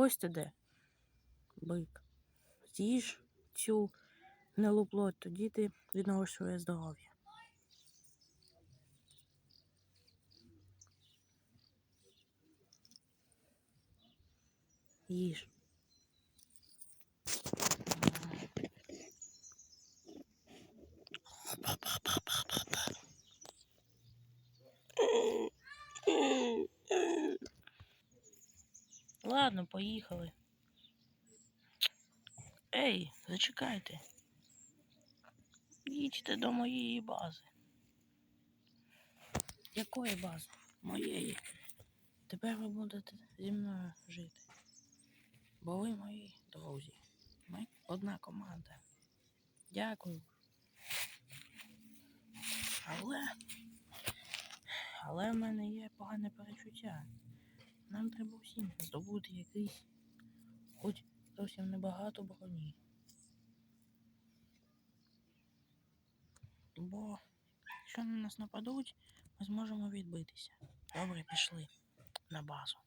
ось ти де. Бик. З'їж цю гнилу плоть, тоді ти відновиш своє здоров'я. Їж. Ладно, поїхали. Ей, зачекайте. Їдьте до моєї бази. Якої бази? Моєї. Тепер ви будете зі мною жити. Бо ви мої друзі. Ми одна команда. Дякую. Але. Але в мене є погане перечуття. Нам треба усім здобути якийсь, хоч зовсім небагато броні. Бо якщо на нас нападуть, ми зможемо відбитися. Добре, пішли на базу.